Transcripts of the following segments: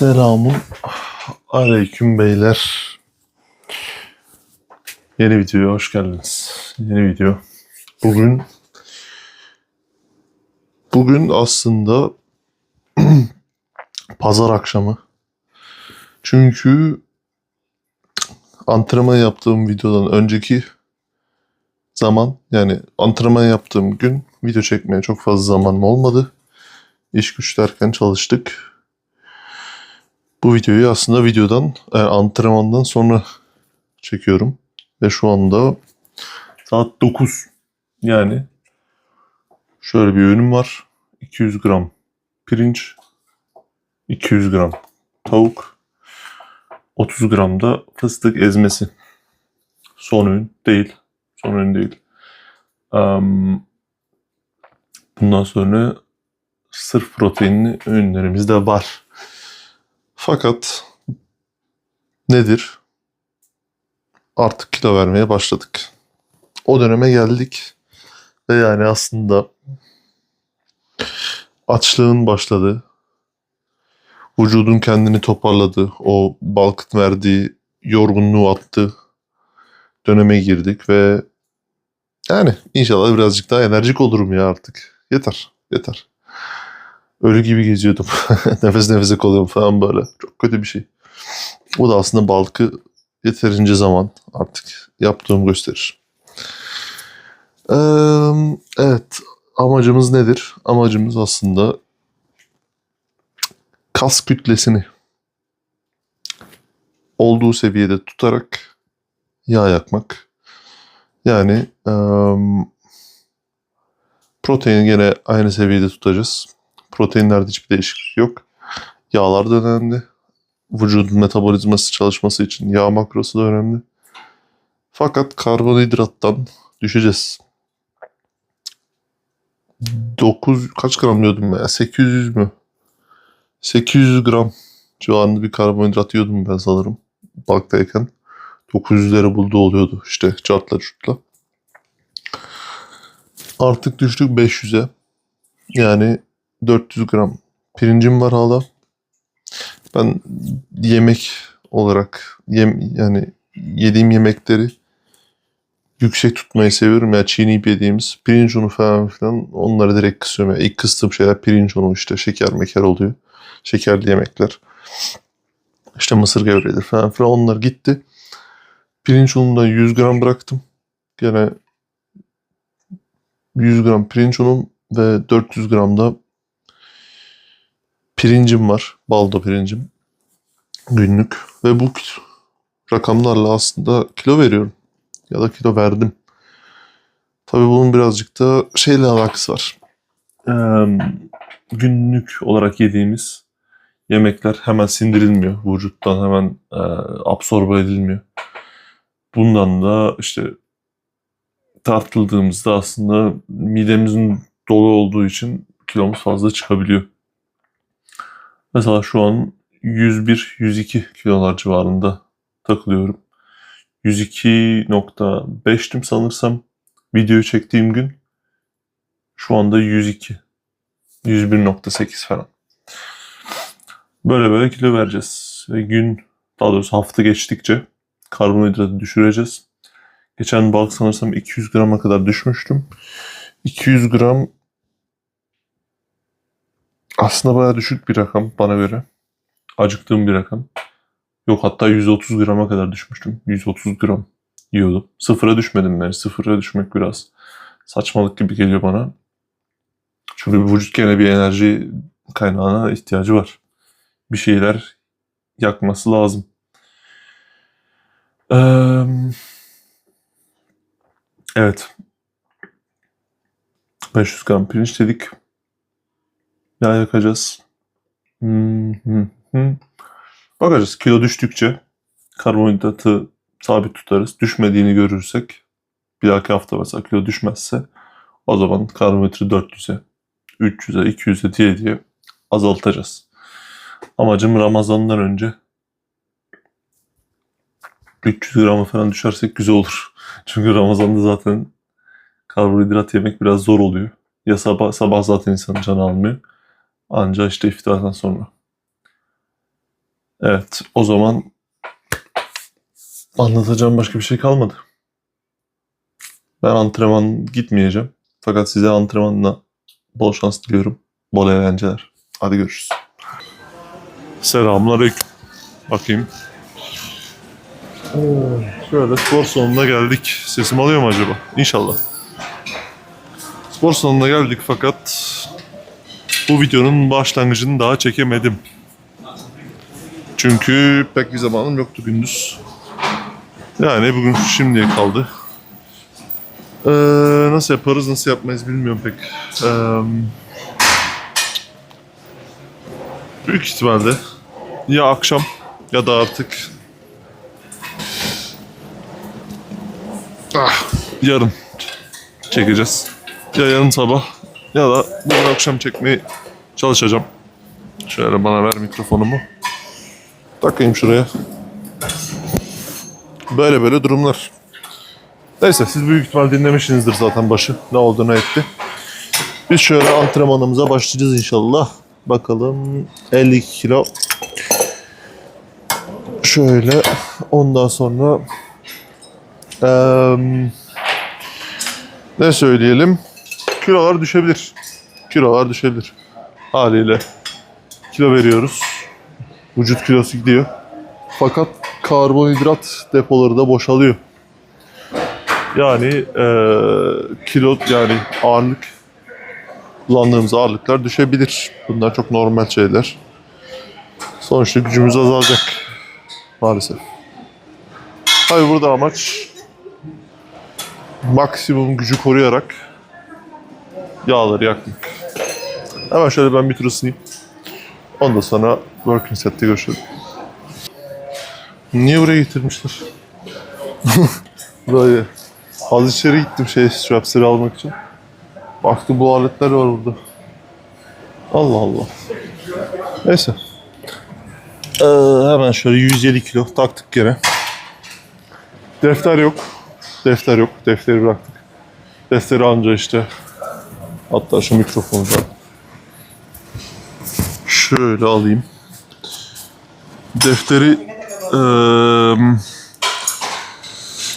Selamun aleyküm beyler. Yeni videoya hoş geldiniz. Yeni video. Bugün bugün aslında pazar akşamı. Çünkü antrenman yaptığım videodan önceki zaman yani antrenman yaptığım gün video çekmeye çok fazla zamanım olmadı. İş güç derken çalıştık. Bu videoyu aslında videodan, e, antrenmandan sonra çekiyorum. Ve şu anda saat 9. Yani şöyle bir öğünüm var. 200 gram pirinç, 200 gram tavuk, 30 gram da fıstık ezmesi. Son öğün değil. Son öğün değil. Am, bundan sonra sırf proteinli öğünlerimiz de var. Fakat nedir? Artık kilo vermeye başladık. O döneme geldik ve yani aslında açlığın başladı. Vücudun kendini toparladı. O balkıt verdiği yorgunluğu attı. Döneme girdik ve yani inşallah birazcık daha enerjik olurum ya artık. Yeter, yeter. Ölü gibi geziyordum. Nefes nefese kalıyorum falan böyle. Çok kötü bir şey. Bu da aslında balkı yeterince zaman artık yaptığım gösterir. Ee, evet. Amacımız nedir? Amacımız aslında kas kütlesini olduğu seviyede tutarak yağ yakmak. Yani em, proteini gene aynı seviyede tutacağız. Proteinlerde hiçbir değişiklik yok. Yağlar da önemli. Vücudun metabolizması çalışması için yağ makrosu da önemli. Fakat karbonhidrattan düşeceğiz. 9 kaç gram diyordum ben? 800 mü? 800 gram civarında bir karbonhidrat yiyordum ben sanırım. Baktayken. 900'leri buldu oluyordu işte çartla çutla. Artık düştük 500'e. Yani 400 gram pirincim var hala. Ben yemek olarak yem, yani yediğim yemekleri yüksek tutmayı seviyorum. Yani çiğneyip yediğimiz pirinç unu falan filan onları direkt kısıyorum. Yani ilk kıstığım şeyler pirinç unu işte şeker meker oluyor. Şekerli yemekler. İşte mısır gevreğidir falan filan onlar gitti. Pirinç unundan 100 gram bıraktım. Gene 100 gram pirinç unum ve 400 gram da pirincim var. Baldo pirincim. Günlük. Ve bu rakamlarla aslında kilo veriyorum. Ya da kilo verdim. Tabii bunun birazcık da şeyle alakası var. Ee, günlük olarak yediğimiz yemekler hemen sindirilmiyor. Vücuttan hemen e, absorbe edilmiyor. Bundan da işte tartıldığımızda aslında midemizin dolu olduğu için kilomuz fazla çıkabiliyor. Mesela şu an 101-102 kilolar civarında takılıyorum. 102.5'tim sanırsam video çektiğim gün. Şu anda 102. 101.8 falan. Böyle böyle kilo vereceğiz. Ve gün daha doğrusu hafta geçtikçe karbonhidratı düşüreceğiz. Geçen balık sanırsam 200 grama kadar düşmüştüm. 200 gram aslında bayağı düşük bir rakam bana göre. Acıktığım bir rakam. Yok hatta 130 grama kadar düşmüştüm. 130 gram yiyordum. Sıfıra düşmedim ben. Sıfıra düşmek biraz saçmalık gibi geliyor bana. Çünkü vücut gene bir enerji kaynağına ihtiyacı var. Bir şeyler yakması lazım. Evet. 500 gram pirinç dedik. Yağ yakacağız. Hı hı hı. Bakacağız kilo düştükçe karbonhidratı sabit tutarız. Düşmediğini görürsek bir dahaki hafta mesela kilo düşmezse o zaman karbonhidratı 400'e, 300'e, 200'e diye diye azaltacağız. Amacım Ramazan'dan önce 300 grama falan düşersek güzel olur. Çünkü Ramazan'da zaten karbonhidrat yemek biraz zor oluyor. Ya sabah, sabah zaten insanın canı almıyor. Anca işte iftardan sonra. Evet, o zaman anlatacağım başka bir şey kalmadı. Ben antrenman gitmeyeceğim. Fakat size antrenmanla bol şans diliyorum. Bol eğlenceler. Hadi görüşürüz. Selamünaleyküm. Bakayım. Şöyle spor salonuna geldik. Sesim alıyor mu acaba? İnşallah. Spor salonuna geldik fakat bu videonun başlangıcını daha çekemedim. Çünkü pek bir zamanım yoktu gündüz. Yani bugün şimdiye kaldı. Ee, nasıl yaparız, nasıl yapmayız bilmiyorum pek. Ee, büyük ihtimalle ya akşam ya da artık ah, yarın çekeceğiz. Ya yarın sabah ya da bugün akşam çekmeye çalışacağım. Şöyle bana ver mikrofonumu. Takayım şuraya. Böyle böyle durumlar. Neyse siz büyük ihtimal dinlemişsinizdir zaten başı. Ne oldu ne etti. Biz şöyle antrenmanımıza başlayacağız inşallah. Bakalım 52 kilo. Şöyle ondan sonra eee, ne söyleyelim? Kilolar düşebilir. Kilolar düşebilir. Haliyle kilo veriyoruz. Vücut kilosu gidiyor. Fakat karbonhidrat depoları da boşalıyor. Yani eee, kilo yani ağırlık kullandığımız ağırlıklar düşebilir. Bunlar çok normal şeyler. Sonuçta gücümüz azalacak. Maalesef. Hayır burada amaç maksimum gücü koruyarak yağları yakmak. Hemen şöyle ben bir tur ısınayım. Ondan sonra working set'te görüşelim. Niye buraya getirmişler? Buraya. Az içeri gittim şey straps'leri almak için. Baktım bu aletler var burada. Allah Allah. Neyse. Ee, hemen şöyle 107 kilo taktık gene. Defter yok. Defter yok. Defteri bıraktık. Defteri anca işte. Hatta şu mikrofonu da. Şöyle alayım. Defteri eee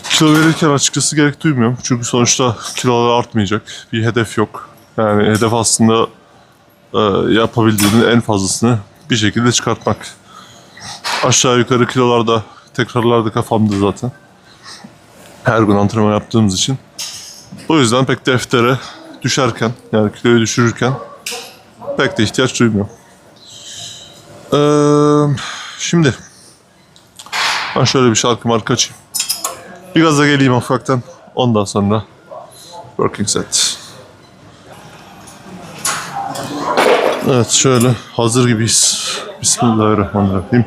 kilo verirken açıkçası gerek duymuyorum. Çünkü sonuçta kilolar artmayacak. Bir hedef yok. Yani hedef aslında e, yapabildiğinin en fazlasını bir şekilde çıkartmak. Aşağı yukarı kilolarda, tekrarlarda kafamda zaten. Her gün antrenman yaptığımız için. O yüzden pek deftere düşerken, yani kiloyu düşürürken pek de ihtiyaç duymuyorum. Ee, şimdi ben şöyle bir şarkı marka açayım. Bir gaza geleyim ufaktan. Ondan sonra working set. Evet şöyle hazır gibiyiz. Bismillahirrahmanirrahim.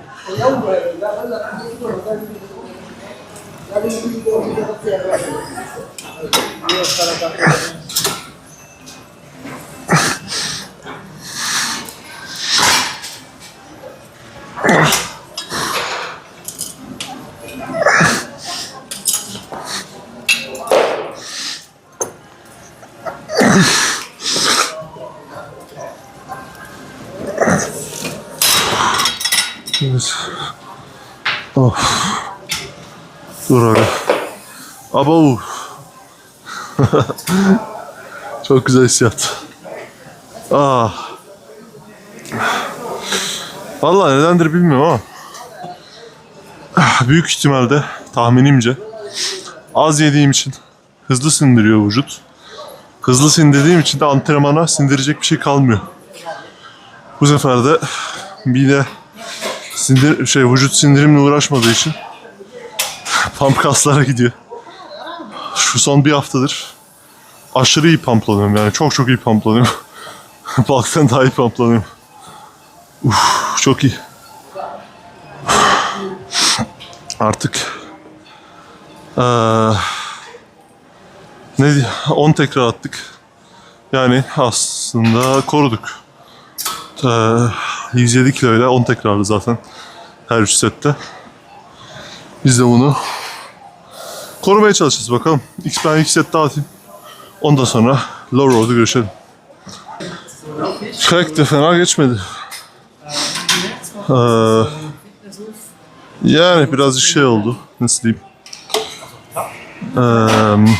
Of. Dur abi. Abo. Çok güzel hissiyat. Ah. Vallahi nedendir bilmiyorum ama ah, büyük ihtimalle tahminimce az yediğim için hızlı sindiriyor vücut. Hızlı sindirdiğim için de antrenmana sindirecek bir şey kalmıyor. Bu sefer de bir de sindir şey vücut sindirimle uğraşmadığı için pump kaslara gidiyor. Şu son bir haftadır aşırı iyi pumplanıyorum yani çok çok iyi pumplanıyorum. Bulk'tan daha iyi pumplanıyorum. Uf, çok iyi. Artık eee ne diye 10 tekrar attık. Yani aslında koruduk. Eee 107 kiloyla 10 tekrarlı zaten her 3 sette. Biz de bunu korumaya çalışacağız bakalım. X ben ilk set daha atayım. Ondan sonra low road'u görüşelim. Pek de fena geçmedi. Ee, Yani birazcık şey oldu. Nasıl diyeyim? Eee,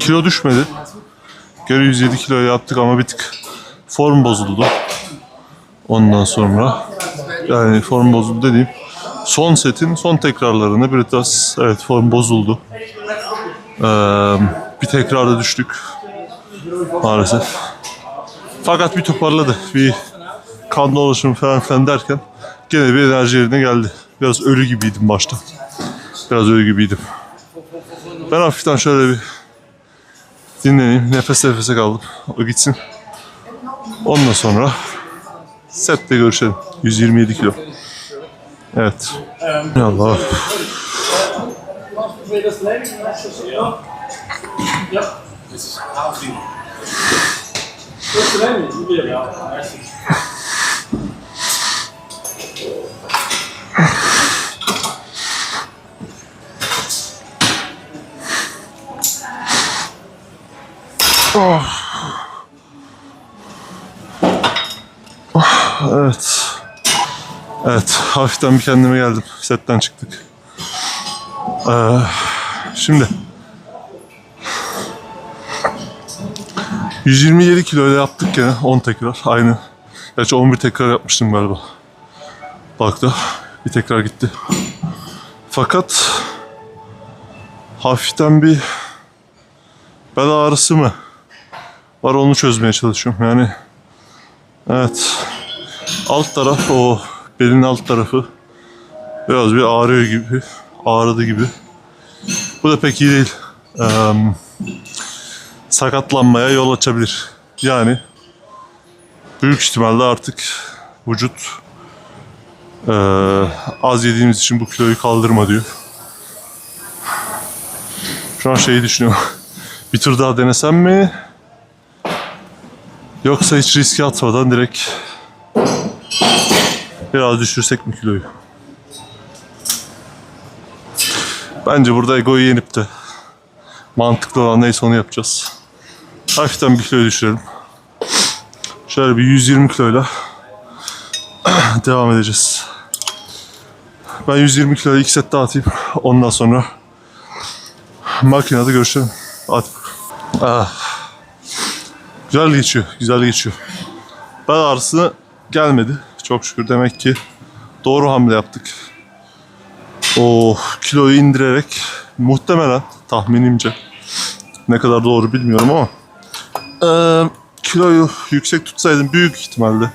kilo düşmedi. Geri 107 kilo yaptık ama bir tık form bozuldu. Ondan sonra yani form bozuldu dediğim son setin son tekrarlarında biraz evet form bozuldu. Eee, bir tekrarda düştük maalesef. Fakat bir toparladı. Bir kan dolaşımı falan filan derken gene bir enerji yerine geldi. Biraz ölü gibiydim başta. Biraz ölü gibiydim. Ben hafiften şöyle bir dinleneyim. Nefes nefese kaldım. O gitsin. Ondan sonra sette görüşelim. 127 kilo. Evet. Allah. Ja, hartstikke. Evet. Evet. Hafiften bir kendime geldim. Setten çıktık. Ee, şimdi 127 kilo ile yaptık gene 10 tekrar aynı. Gerçi 11 tekrar yapmıştım galiba. Bak da bir tekrar gitti. Fakat hafiften bir bel ağrısı mı var onu çözmeye çalışıyorum. Yani evet alt taraf o belin alt tarafı biraz bir ağrıyor gibi ağrıdı gibi. Bu da pek iyi değil. Eee, sakatlanmaya yol açabilir. Yani büyük ihtimalle artık vücut eee, az yediğimiz için bu kiloyu kaldırma diyor. Şu an şeyi düşünüyorum. bir tur daha denesem mi? Yoksa hiç riske atmadan direkt biraz düşürsek mi kiloyu? Bence burada egoyu yenip de mantıklı olan neyse onu yapacağız. Hafiften bir kilo düşürelim. Şöyle bir 120 kiloyla devam edeceğiz. Ben 120 kiloyla ilk set daha atayım. Ondan sonra makinede görüşelim. Hadi. Ah. Güzel geçiyor, güzel geçiyor. Bel ağrısı gelmedi. Çok şükür demek ki doğru hamle yaptık. O kiloyu indirerek muhtemelen tahminimce ne kadar doğru bilmiyorum ama eee, kiloyu yüksek tutsaydım büyük ihtimalle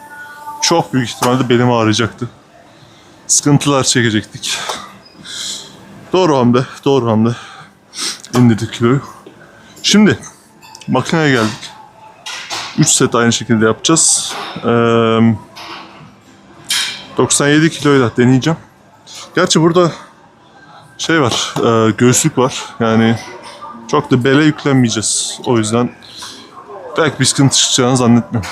çok büyük ihtimalle belim ağrıyacaktı. Sıkıntılar çekecektik. Doğru hamle, doğru hamle. İndirdik kiloyu. Şimdi makineye geldik. 3 set aynı şekilde yapacağız. Eee 97 kiloyla deneyeceğim. Gerçi burada şey var, e, göğüslük var. Yani çok da bele yüklenmeyeceğiz. O yüzden belki bir sıkıntı çıkacağını zannetmiyorum.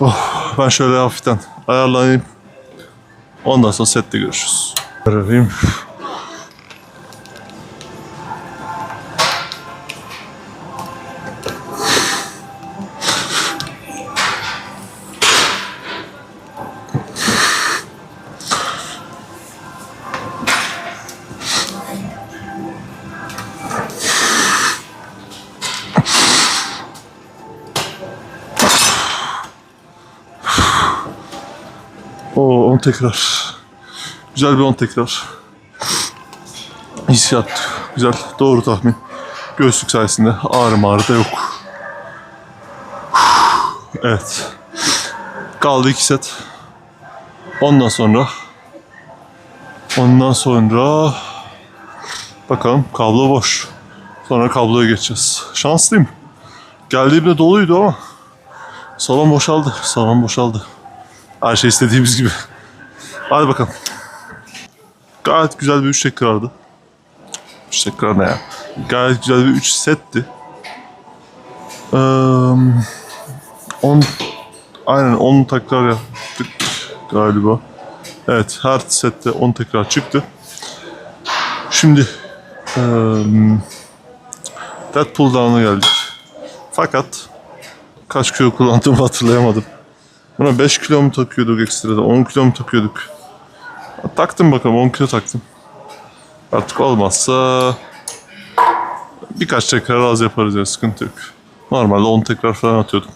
Oh, ben şöyle hafiften ayarlanayım. Ondan sonra sette görüşürüz. Arayayım. Tekrar. Güzel bir 10 tekrar. Hissiyat güzel. Doğru tahmin. Göğüslük sayesinde ağrı mağrı da yok. Evet. Kaldı 2 set. Ondan sonra ondan sonra bakalım kablo boş. Sonra kabloya geçeceğiz. Şanslıyım. Geldiğimde doluydu ama salon boşaldı. Salon boşaldı. Her şey istediğimiz gibi. Hadi bakalım. Gayet güzel bir 3 tekrardı. 3 tekrar ne ya? Gayet güzel bir 3 setti. Ee, 10 Aynen 10 tekrar yaptık galiba. Evet her sette 10 tekrar çıktı. Şimdi ee, Deadpool Down'a geldik. Fakat kaç kilo kullandığımı hatırlayamadım. Buna 5 kilo mu takıyorduk ekstrada? 10 kilo mu takıyorduk? Taktım bakalım 10 kilo taktım. Artık olmazsa birkaç tekrar az yaparız ya sıkıntı yok. Normalde 10 tekrar falan atıyordum.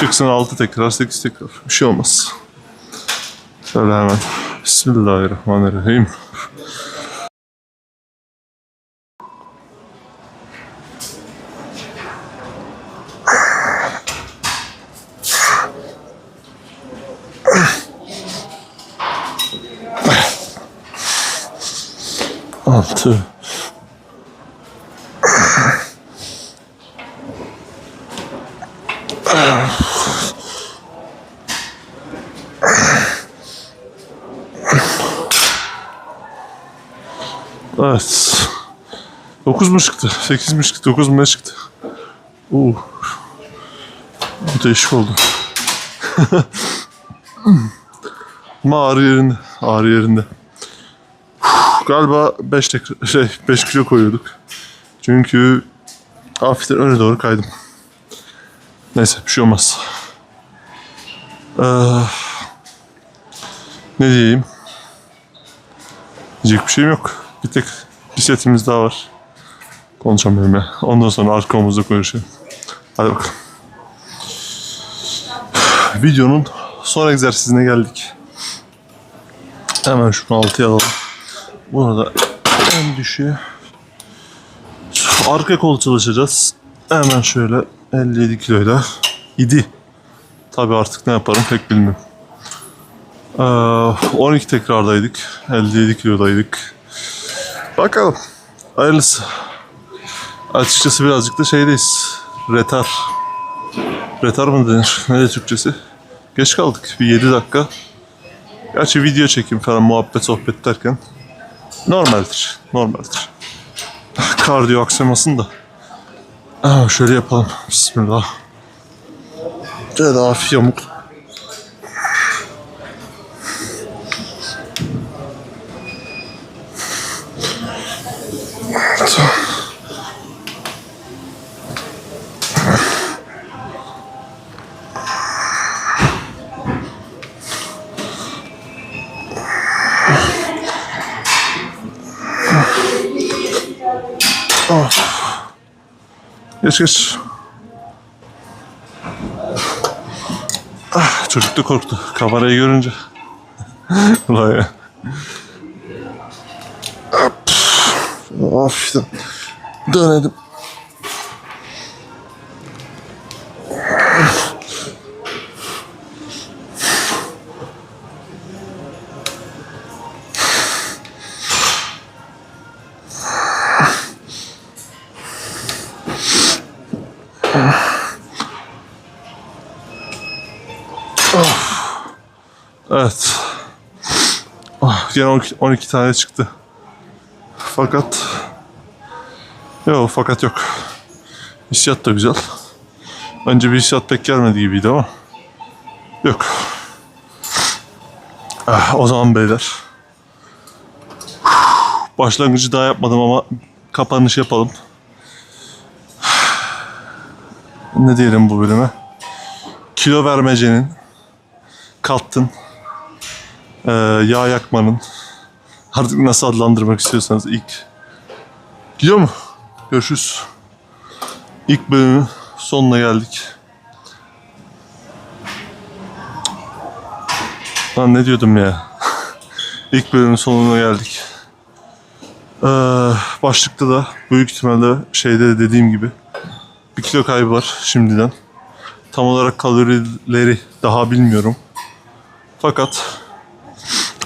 Çıksın 6 tekrar 8 tekrar. Bir şey olmaz. Şöyle hemen. Bismillahirrahmanirrahim. Altı. Evet. 9 mu çıktı? 8 mi çıktı? 9 mu çıktı? Oo. Bu değişik oldu. Ama ağrı yerinde. Ağrı yerinde. Galiba 5 tekrar şey 5 kilo koyuyorduk. Çünkü hafiften öne doğru kaydım. Neyse bir şey olmaz. Ee, ne diyeyim? Diyecek bir şeyim yok. Bir tek bir setimiz daha var. Konuşamıyorum ya. Ondan sonra arka omuzda konuşayım. Hadi bakalım. Videonun son egzersizine geldik. Hemen şunu altıya alalım. Bunu da en düşüğe. Arka kol çalışacağız. Hemen şöyle 57 kiloyla. İdi. Tabi artık ne yaparım pek bilmiyorum. Ee, 12 tekrardaydık. 57 kilodaydık. Bakalım. Hayırlısı. Açıkçası birazcık da şeydeyiz. Retar. Retar mı denir? Ne de Türkçesi? Geç kaldık. Bir 7 dakika. Gerçi video çekim falan muhabbet sohbet derken normaldir. Normaldir. Kardiyo aksamasın da. Aa, şöyle yapalım. Bismillah. Tedavi yamuk. Geç geç. Ah, çocuk da korktu kamerayı görünce. Vay ya. Hafiften dönelim. 12, 12 tane çıktı. Fakat yok fakat yok. Hissiyat da güzel. Önce bir hissiyat pek gelmedi gibiydi ama yok. Ah, o zaman beyler. Başlangıcı daha yapmadım ama kapanış yapalım. Ne diyelim bu bölüme? Kilo vermecenin, kattın, ee, yağ yakmanın artık nasıl adlandırmak istiyorsanız ilk gidiyor mu? Görüşürüz. İlk bölümün sonuna geldik. Lan ne diyordum ya? İlk bölümün sonuna geldik. Ee, başlıkta da büyük ihtimalle şeyde de dediğim gibi bir kilo kaybı var şimdiden. Tam olarak kalorileri daha bilmiyorum. Fakat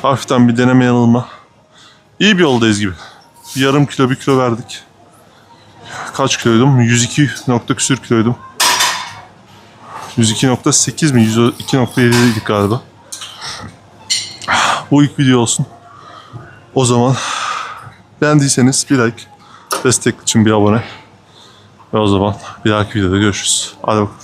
hafiften bir deneme yanılma. İyi bir yoldayız gibi. Bir yarım kilo bir kilo verdik. Kaç kiloydum? 102 nokta küsür kiloydum. 102.8 mi? 102.7'ydik galiba. Bu ilk video olsun. O zaman beğendiyseniz bir like, destek için bir abone. Ve o zaman bir dahaki videoda görüşürüz. Hadi bakalım.